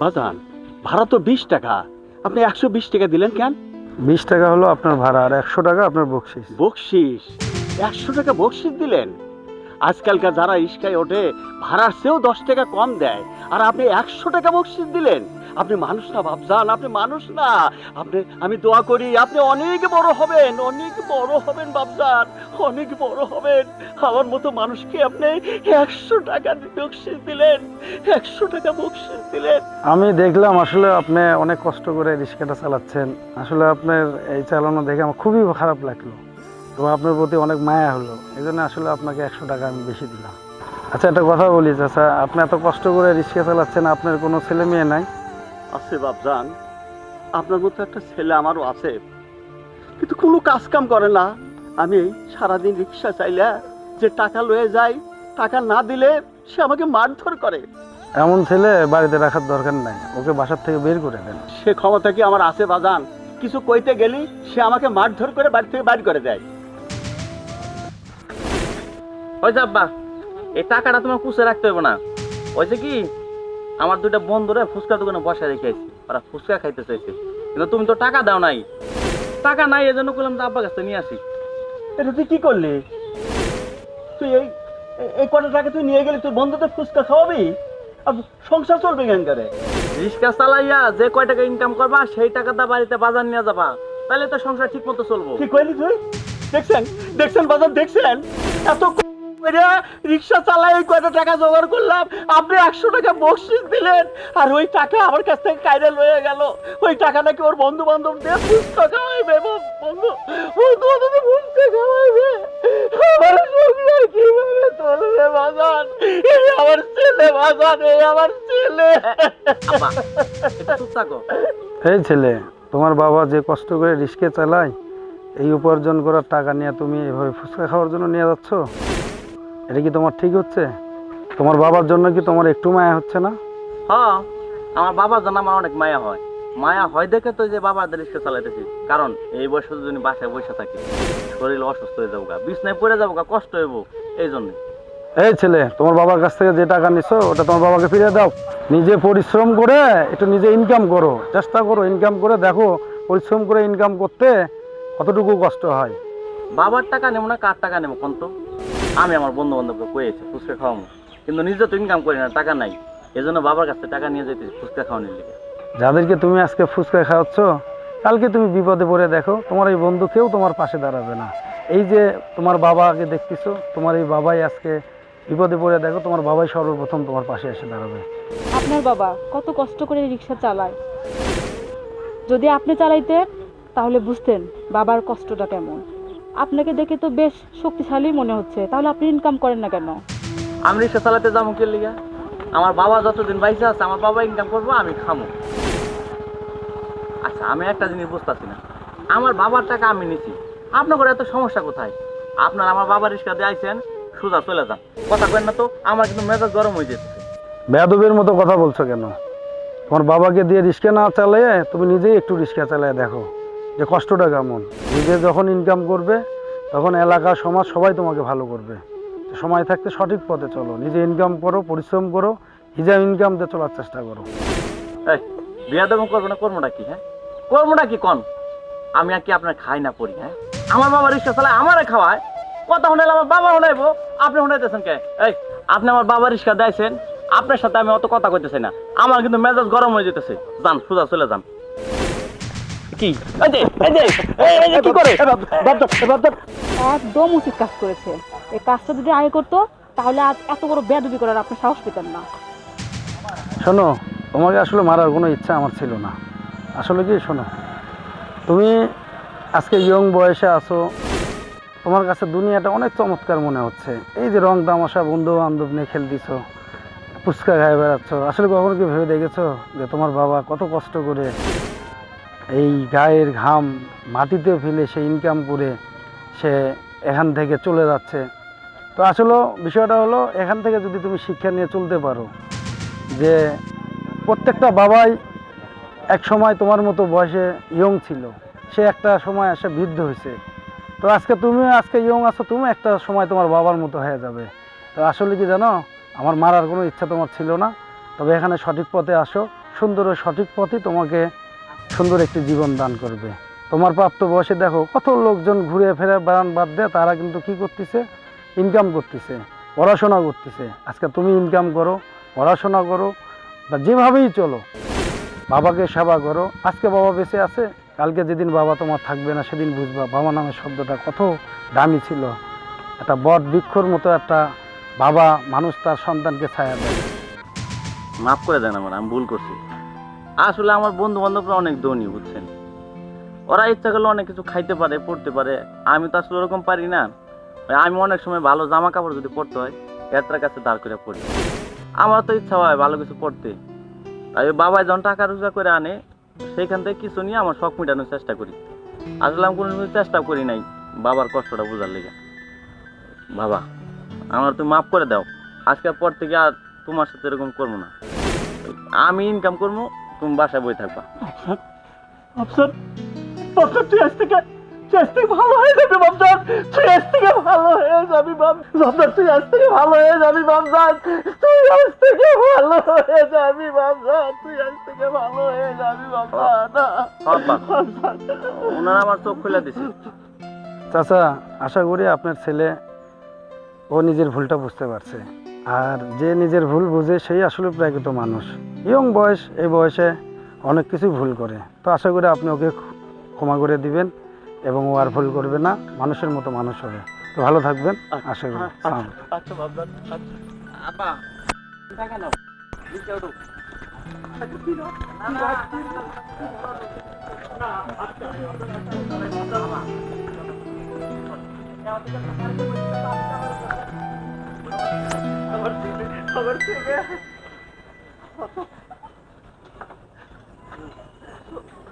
বাজান ভাড়া তো বিশ টাকা। আপনি একশো বিশ টাকা দিলেন কেন? বিশ টাকা হলো আপনার ভাড়া আর একশো টাকা আপনার বকশিস। বকশিস? একশো টাকা বকশিস দিলেন? আজকালকার যারা ইস্কায় ওঠে ভাড়ার চেয়েও দশ টাকা কম দেয়। আর আপনি একশো টাকা বকশিস দিলেন। আপনি মানুষ না ভাবজান আপনি মানুষ না। আপনি, আমি দোয়া করি, আপনি অনেক বড় হবেন, অনেক বড় হবেন বাবজান অনেক বড় হবেন। আমার মতো মানুষকে আপনি একশো টাকা বকশিস দিলেন, একশো টাকা বকশিস দিলেন। আমি দেখলাম আসলে আপনি অনেক কষ্ট করে রিক্সাটা চালাচ্ছেন। আসলে আপনার এই চালানো দেখে আমার খুবই খারাপ লাগল। এবং আপনার প্রতি অনেক মায়া হলো। এই জন্য আসলে আপনাকে একশো টাকা আমি বেশি দিলাম। আচ্ছা একটা কথা বলি চাচা আপনি এত কষ্ট করে রিক্সা চালাচ্ছেন আপনার কোনো ছেলে মেয়ে নাই? আছে বাবজান আপনার মতো একটা ছেলে আমারও আছে। কিন্তু কোনো কাজ কাম করে না। আমি সারাদিন রিক্সা চাইলে যে টাকা লয়ে যাই টাকা না দিলে সে আমাকে মারধর করে। এমন ছেলে বাড়িতে রাখার দরকার নাই ওকে বাসার থেকে বের করে দেন। সে ক্ষমতা কি আমার আছে বাজান? কিছু কইতে গেলি সে আমাকে মারধর করে বাড়ি থেকে বাইর করে দেয়। ওই যে আব্বা এই টাকাটা তোমার কুচে রাখতে হবে না। ওই যে কি আমার দুইটা বন্ধুরা ফুচকা দোকানে বসা রেখে আছি ওরা ফুচকা খাইতে চাইছে। কিন্তু তুমি তো টাকা দাও নাই। টাকা নাই এজন্য করলাম তো আব্বা কাছে নিয়ে আসি। এটা তুই কি করলি? তুই এই এই- কটা টাকা তুই নিয়ে গেলি তুই বন্ধুদের ফুচকা খাওয়াবি? আর সংসার চলবে কেন করে? রিক্সা চালাইয়া যে কয় টাকা ইনকাম করবা সেই টাকাটা বাড়িতে বাজার নিয়ে যাবা। তাহলে তো সংসার ঠিক মতো চলবো। কি কইলি তুই? দেখছেন? দেখছেন বাজার? দেখছেন? এত রিক্সা চালাই এই কয়টা টাকা জোগাড় করলাম। আপনি একশো টাকা বকশিস দিলেন। আর ওই টাকা আমার কাছ থেকে কায়রা লয়ে গেল। ওই টাকা নাকি ওর বন্ধু বান্ধব দিয়ে ফুচকা খাওয়াইবে বন্ধু বন্ধু বান্ধব ফুচকা খাওয়াইবে। আমার সংসার কীভাবে চলবে বাজান? এই আমার ছেলে বাজান এই আমার ছেলে। এই ছেলে তোমার বাবা যে কষ্ট করে রিস্কে চালায় এই উপার্জন করার টাকা নিয়ে তুমি এভাবে ফুচকা খাওয়ার জন্য নিয়ে যাচ্ছ? এটা কি তোমার ঠিক হচ্ছে? তোমার বাবার জন্য কি তোমার একটু মায়া হচ্ছে না? হ্যাঁ আমার বাবার জন্য আমার অনেক মায়া হয়। মায়া হয় দেখে তো যে বাবা রিক্সা চালাইতেছি। কারণ এই বয়সে যদি বাসায় বসে থাকি শরীর অসুস্থ হয়ে যাব গা বিছনায় পড়ে যাব গা কষ্ট হইব এই জন্য। এই ছেলে তোমার বাবার কাছ থেকে যে টাকা নিছো ওটা তোমার বাবাকে ফিরিয়ে দাও। নিজে পরিশ্রম করে একটু নিজে ইনকাম করো। চেষ্টা করো ইনকাম করে দেখো পরিশ্রম করে ইনকাম করতে কতটুকু কষ্ট হয়। বাবার টাকা নেব না কার টাকা নেব কোন তো? আমি আমার বন্ধু বান্ধবকে কয়েছি ফুচকা খাওয়াবো কিন্তু নিজে তো ইনকাম করি না টাকা নাই। এই জন্য বাবার কাছে টাকা নিয়ে যেতে ফুচকা খাওয়ানোর লিগে। যাদেরকে তুমি আজকে ফুচকা খাওয়াচ্ছ কালকে তুমি বিপদে পড়ে দেখো তোমার এই বন্ধু কেউ তোমার পাশে দাঁড়াবে না। এই যে তোমার বাবাকে দেখতেছো তোমার এই বাবাই আজকে বিপদে পড়ে দেখো তোমার বাবাই সর্বপ্রথম তোমার পাশে এসে দাঁড়াবে। আপনার বাবা কত কষ্ট করে রিক্সা চালায়। যদি আপনি চালাইতেন তাহলে বুঝতেন বাবার কষ্টটা কেমন। আপনাকে দেখে তো বেশ শক্তিশালী মনে হচ্ছে। তাহলে আপনি ইনকাম করেন না কেন? আমি রিক্সা চালাতে যাব কে লিগা? আমার বাবা যতদিন বাইসে আছে আমার বাবা ইনকাম করব আমি খামো। আচ্ছা আমি একটা জিনিস বুঝতেছি না। আমার বাবার টাকা আমি নিছি। আপনার এত সমস্যা কোথায়? আপনার আমার বাবার রিক্সা দিয়ে আইছেন সোজা চলে যান। কথা কেন না তো আমার কিন্তু মেজাজ গরম হয়ে যেতেছে বেয়াদবের মতো কথা বলছো কেন? তোমার বাবাকে দিয়ে রিক্সা না চালিয়ে তুমি নিজেই একটু রিক্সা চালিয়ে দেখো। যে কষ্টটা কেমন? নিজে যখন ইনকাম করবে, তখন এলাকা, সমাজ সবাই তোমাকে ভালো করবে। সময় থাকতে সঠিক পথে চলো। নিজে ইনকাম করো, পরিশ্রম করো হিজাব ইনকাম দিয়ে চলার চেষ্টা করো। বিয়া দেবো করব না কর্মটা কি হ্যাঁ? কর্মটা কি কন? আমি আর কি আপনার খাই না পড়ি হ্যাঁ? আমার বাবা রিক্সা চালায়, আমারে খাওয়ায়। কথা শুনাইলে আমার বাবা শুনাইবো। আপনি শুনাইতেছেন কে? এই, আপনি আমার বাবা রিক্সা দিয়েছেন। আপনার সাথে আমি অত কথা কইতেছি না। আমার কিন্তু মেজাজ গরম হয়ে যেতেছে। যান, সোজা চলে যান। কি? করে? একদম উচিত কাজ করেছে। এই কাজটা যদি আগে করতো তাহলে আজ এত বড় বেদবি করার আপনি সাহস পেতেন না। শোনো তোমাকে আসলে মারার কোনো ইচ্ছা আমার ছিল না। আসলে কি শোনো তুমি আজকে ইয়ং বয়সে আছো। তোমার কাছে দুনিয়াটা অনেক চমৎকার মনে হচ্ছে। এই যে রং তামাশা বন্ধু বান্ধব নিয়ে খেলতেছো ফুচকা খাই বেড়াচ্ছ আসলে কখনো কি ভেবে দেখেছ যে তোমার বাবা কত কষ্ট করে এই গায়ের ঘাম মাটিতে ফেলে সে ইনকাম করে সে এখান থেকে চলে যাচ্ছে। তো আসলে বিষয়টা হলো, এখান থেকে যদি তুমি শিক্ষা নিয়ে চলতে পারো, যে প্রত্যেকটা বাবাই এক সময় তোমার মতো বয়সে ইয়ং ছিল, সে একটা সময় এসে বৃদ্ধ হয়েছে। তো আজকে তুমি, আজকে ইয়ং আছো, তুমি একটা সময় তোমার বাবার মতো হয়ে যাবে। তো আসলে কি জানো, আমার মারার কোনো ইচ্ছা তোমার ছিল না। তবে এখানে সঠিক পথে আসো, সুন্দর সঠিক পথই তোমাকে সুন্দর একটি জীবন দান করবে। তোমার প্রাপ্ত বয়সে দেখো, কত লোকজন ঘুরে ফেরে বেড়ান বাদ দেয়, তারা কিন্তু কি করতেছে? ইনকাম করতেছে, পড়াশোনা করতেছে। আজকে তুমি ইনকাম করো, পড়াশোনা করো, বা যেভাবেই চলো। বাবাকে সেবা করো। আজকে বাবা বেঁচে আছে, কালকে যেদিন বাবা তোমার থাকবে না, সেদিন বুঝবা বাবা নামের শব্দটা কত দামি ছিল। একটা বট বৃক্ষর মতো একটা বাবা মানুষ তার সন্তানকে ছায়া দেয়। মাফ করে দেন আমার, আমি ভুল করছি। আসলে আমার বন্ধু বান্ধবরা অনেক ধনী, বুঝছেন? ওরা ইচ্ছা করলে অনেক কিছু খাইতে পারে, পড়তে পারে। আমি তো আসলে ওরকম পারি না। আমি অনেক সময় ভালো জামা কাপড় যদি পরতে হয় এটার কাছে দাঁড় করে পড়ি। আমার তো ইচ্ছা হয় ভালো কিছু পড়তে। তাই বাবা যখন টাকা রোজগার করে আনে সেইখান থেকে কিছু নিয়ে আমার শখ মেটানোর চেষ্টা করি। আসলে আমি কোনো কিছু চেষ্টা করি নাই বাবার কষ্টটা বোঝার লেগে। বাবা, আমার তুমি মাফ করে দাও। আজকের পর থেকে আর তোমার সাথে এরকম করব না। আমি ইনকাম করব তুমি বাসায় বই থাকবা। আফসার আফসার তুই আজ থেকে তুই আজ থেকে ভালো হয়ে যাবি বাবজান তুই আজ থেকে ভালো হয়ে যাবি বাব বাবজান তুই আজ থেকে ভালো হয়ে যাবি বাবজান তুই আজ থেকে ভালো হয়ে যাবি বাবজান তুই আজ থেকে ভালো হয়ে যাবি বাবজান বাবা ওনারা আমার চোখ খুলে দিছে। চাচা আশা করি আপনার ছেলে ও নিজের ভুলটা বুঝতে পারছে। আর যে নিজের ভুল বুঝে সেই আসলে প্রাকৃত মানুষ ইয়ং বয়স এই বয়সে অনেক কিছু ভুল করে তো আশা করি আপনি ওকে ক্ষমা করে দিবেন এবং ও আর ভুল করবে না মানুষের মতো মানুষ হবে তো ভালো থাকবেন আশা করি আসসালামু আলাইকুম। আচ্ছা বাবজান আচ্ছা আপা